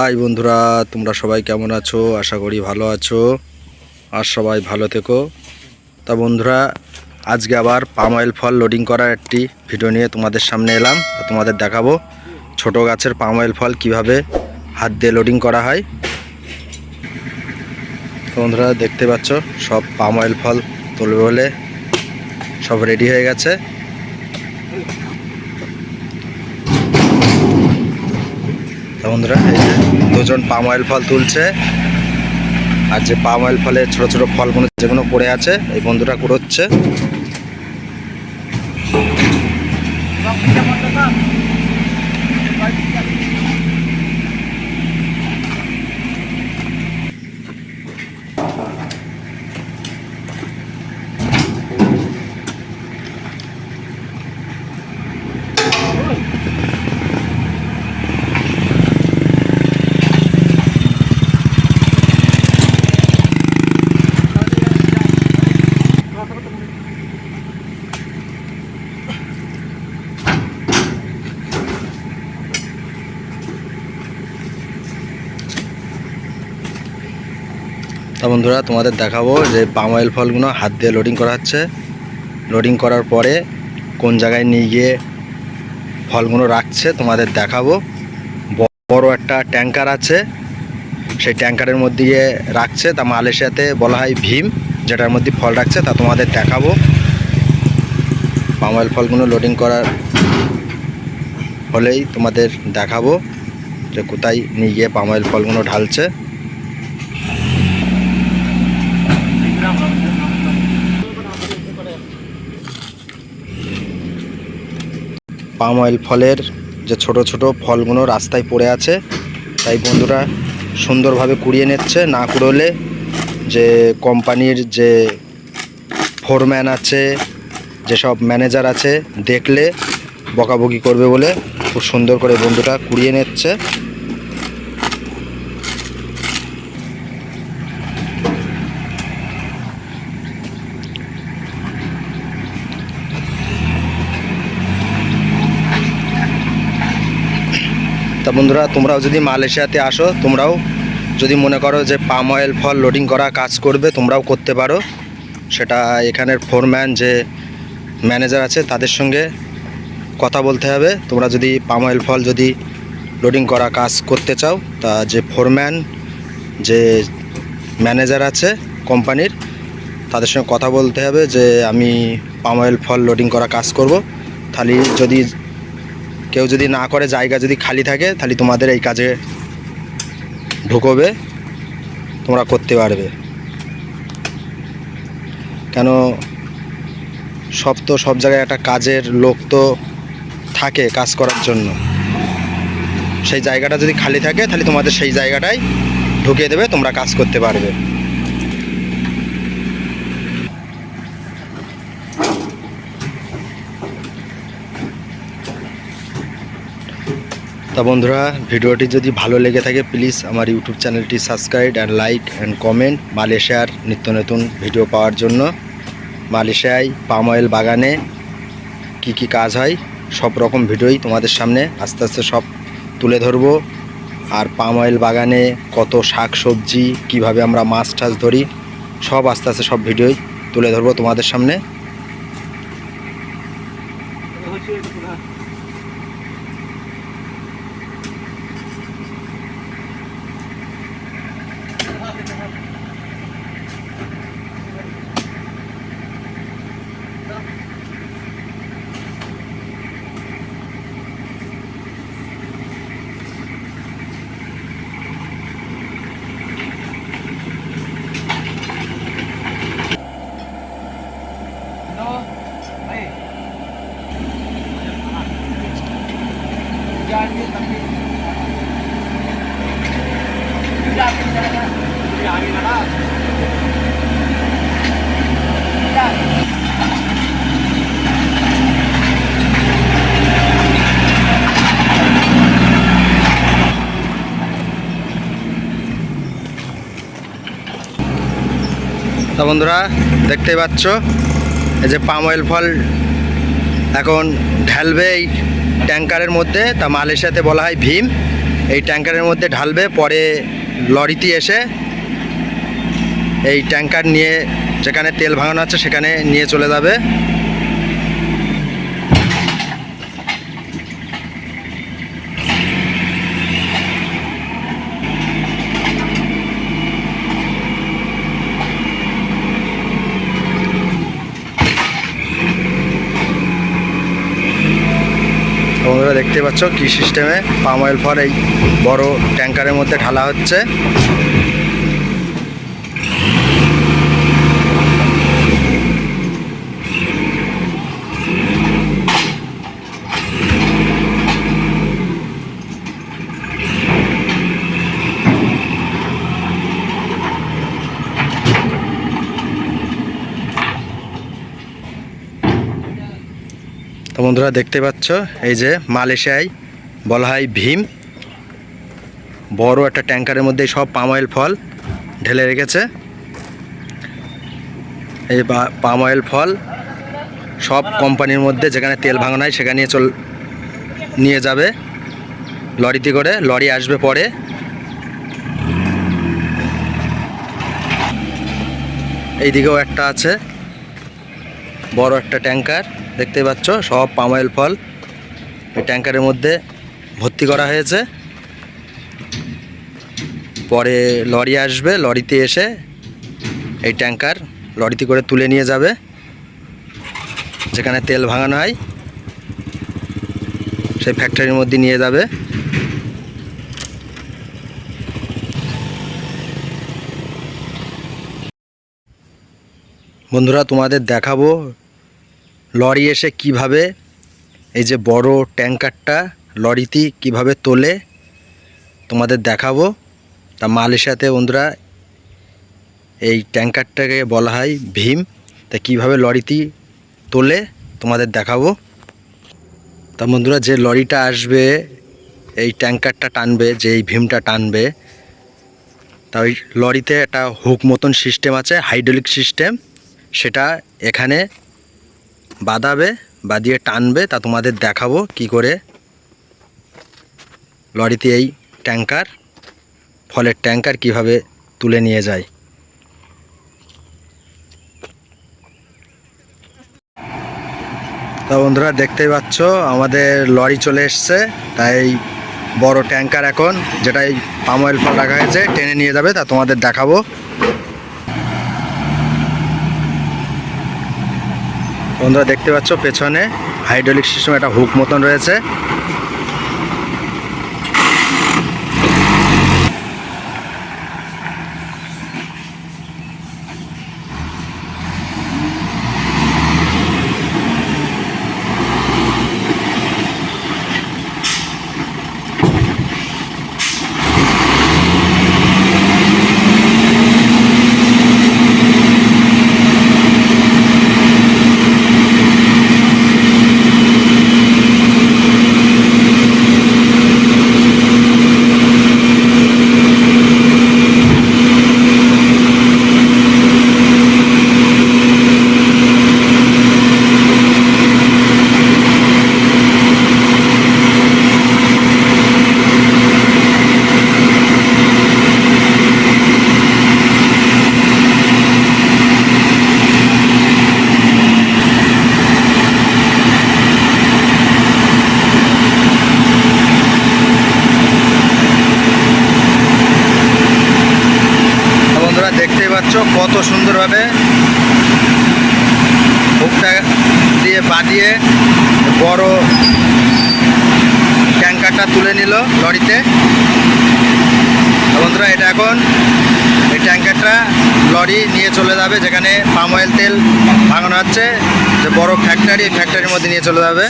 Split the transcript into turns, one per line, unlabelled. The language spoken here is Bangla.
হাই বন্ধুরা, তোমরা সবাই কেমন আছো? আশা করি ভালো আছো। আর সবাই ভালো থেকো। তা বন্ধুরা, আজকে আবার পাম অয়েল ফল লোডিং করার একটি ভিডিও নিয়ে তোমাদের সামনে এলাম। তোমাদের দেখাবো ছোট গাছের পাম অয়েল ফল কীভাবে হাত দিয়ে লোডিং করা হয়। বন্ধুরা, দেখতে পাচ্ছ, সব পাম অয়েল ফল তুলবে বলে সব রেডি হয়ে গেছে। বন্ধুরা, এই যে দুজন পাম অয়েল ফল তুলছে। আর যে পাম অয়েল ফলের ছোট ছোট ফলগুলো যেগুলো পড়ে আছে, এই বন্ধুরা কুড়োচ্ছে। তা বন্ধুরা, তোমাদের দেখাবো যে পাম অয়েল ফলগুলো হাত দিয়ে লোডিং করা হচ্ছে। লোডিং করার পরে কোন জায়গায় নিয়ে গিয়ে ফলগুলো রাখছে তোমাদের দেখাবো। বড় একটা ট্যাঙ্কার আছে, সেই ট্যাঙ্কারের মধ্যে গিয়ে রাখছে। তা মালয়েশিয়াতে বলা হয় ভীম, যেটার মধ্যে ফল রাখছে, তা তোমাদের দেখাবো। পাম ফলগুলো লোডিং করার হলেই তোমাদের দেখাবো যে কোথায় নিয়ে গিয়ে পাম অয়েল ফলগুলো ঢালছে। পাম অয়েল ফলের যে ছোট ছোট ফলগুলো রাস্তায় পড়ে আছে, তাই বন্ধুরা সুন্দরভাবে কুড়িয়ে নিচ্ছে, না কুড়োলে যে কোম্পানির যে ফোরম্যান আছে, যেসব ম্যানেজার আছে, দেখলে বকাবকি করবে বলে খুব সুন্দর করে বন্ধুটা কুড়িয়ে নিচ্ছে। তা বন্ধুরা, তোমরাও যদি মালয়েশিয়াতে আসো, তোমরাও যদি মনে করো যে পাম অয়েল ফল লোডিং করা কাজ করবে, তোমরাও করতে পারো। সেটা এখানের ফোরম্যান যে ম্যানেজার আছে, তাদের সঙ্গে কথা বলতে হবে। তোমরা যদি পাম অয়েল ফল যদি লোডিং করা কাজ করতে চাও, তা যে ফোরম্যান যে ম্যানেজার আছে কোম্পানির তাদের সঙ্গে কথা বলতে হবে যে আমি পাম অয়েল ফল লোডিং করা কাজ করব। তাহলে যদি কেউ যদি না করে, জায়গা যদি খালি থাকে, তাহলে তোমাদের এই কাজে ঢুকোবে। তোমরা করতে পারবে। কেন, সব তো সব জায়গায় একটা কাজের লোক তো থাকে কাজ করার জন্য। সেই জায়গাটা যদি খালি থাকে, তাহলে তোমাদের সেই জায়গাটাই ঢুকিয়ে দেবে, তোমরা কাজ করতে পারবে। তা বন্ধুরা, ভিডিওটি যদি ভালো লেগে থাকে প্লিজ আমার ইউটিউব চ্যানেলটি subscribe and like and comment মালয়েশিয়ার নিত্য নতুন ভিডিও পাওয়ার জন্য। মালয়েশিয়ায় পাম অয়েল বাগানে কি কি কাজ হয়, সব রকম ভিডিওই তোমাদের সামনে আস্তে আস্তে সব তুলে ধরবো। আর পাম অয়েল বাগানে কত শাক সবজি, কীভাবে আমরা মাছ টাছ ধরি, সব আস্তে আস্তে সব ভিডিওই তুলে ধরবো তোমাদের সামনে। তা বন্ধুরা, দেখতেই পাচ্ছ, এই যে পাম অয়েল ফল এখন ঢালবে এই ট্যাঙ্কারের মধ্যে, তা মালয়েশিয়াতে বলা হয় ভীম। এই ট্যাঙ্কারের মধ্যে ঢালবে, পরে লরিতে এসে এই ট্যাঙ্কার নিয়ে যেখানে তেল ভাঙানো আছে সেখানে নিয়ে চলে যাবে তোমরা দেখতে পাচ্ছ কি সিস্টেমে পাম অয়েল ফর এই বড় ট্যাঙ্কারের মধ্যে ঢালা হচ্ছে। তো বন্ধুরা দেখতে পাচ্ছ, এই যে মালয়েশিয়ায় বলা হয় ভীম। বড় একটা ট্যাঙ্কারের মধ্যে সব পাম অয়েল ফল ঢেলে রেখেছে। এই পাম অয়েল ফল সব কোম্পানির মধ্যে যেখানে তেল ভাঙানো হয় সেখানে চল, নিয়ে যাবে। লরিতে করে, লরি আসবে পরে। এইদিকেও একটা আছে। বড় একটা ট্যাঙ্কার দেখতে পাচ্ছ, সব পাম অয়েল ফল। এই ট্যাঙ্কারের মধ্যে ভর্তি করা হয়েছে। পরে লরি আসবে, লরিতে এসে এই ট্যাঙ্কার লরিতে করে তুলে নিয়ে যাবে, যেখানে তেল ভাঙানো হয়, সেই ফ্যাক্টরির মধ্যে নিয়ে যাবে। বন্ধুরা, তোমাদের দেখাবো লরি এসে কীভাবে এই যে বড় ট্যাঙ্কারটা লরিতে কীভাবে তোলে, তোমাদের দেখাবো। তা মালয়েশিয়াতে বন্ধুরা, এই ট্যাঙ্কারটাকে বলা হয় ভীম। তা কীভাবে লরিতে তোলে, তোমাদের দেখাবো। তা বন্ধুরা, যে লরিটা আসবে, এই ট্যাঙ্কারটা টানবে, যে এই ভীমটা টানবে, তা ওই লরিতে একটা হুক মতন সিস্টেম আছে হাইড্রোলিক সিস্টেম সেটা এখানে বাঁধাবে বাঁধিয়ে টানবে, তা তোমাদের দেখাবো কি করে লরিতে এই ট্যাঙ্কার, ফলের ট্যাঙ্কার কীভাবে তুলে নিয়ে যায়। তা বন্ধুরা, দেখতেই পাচ্ছ, আমাদের লরি চলে এসছে, তাই বড় ট্যাঙ্কার এখন, যেটা এই পাম অয়েল ফল রাখা হয়েছে টেনে নিয়ে যাবে, তা তোমাদের দেখাবো। বন্ধুরা দেখতে পাচ্ছ পেছনে হাইড্রোলিক সিস্টেম একটা হুক মতন রয়েছে তো বন্ধুরা দেখতেই পাচ্ছ, কত সুন্দরভাবে হুকটা দিয়ে বাঁধিয়ে বড় ট্যাঙ্কারটা তুলে নিল লরিতে। বন্ধুরা, এটা এখন এই ট্যাঙ্কারটা লরি নিয়ে চলে যাবে, যেখানে পাম অয়েল তেল ভাঙানো হচ্ছে। যে বড় ফ্যাক্টরি ফ্যাক্টরির মধ্যে নিয়ে চলে যাবে।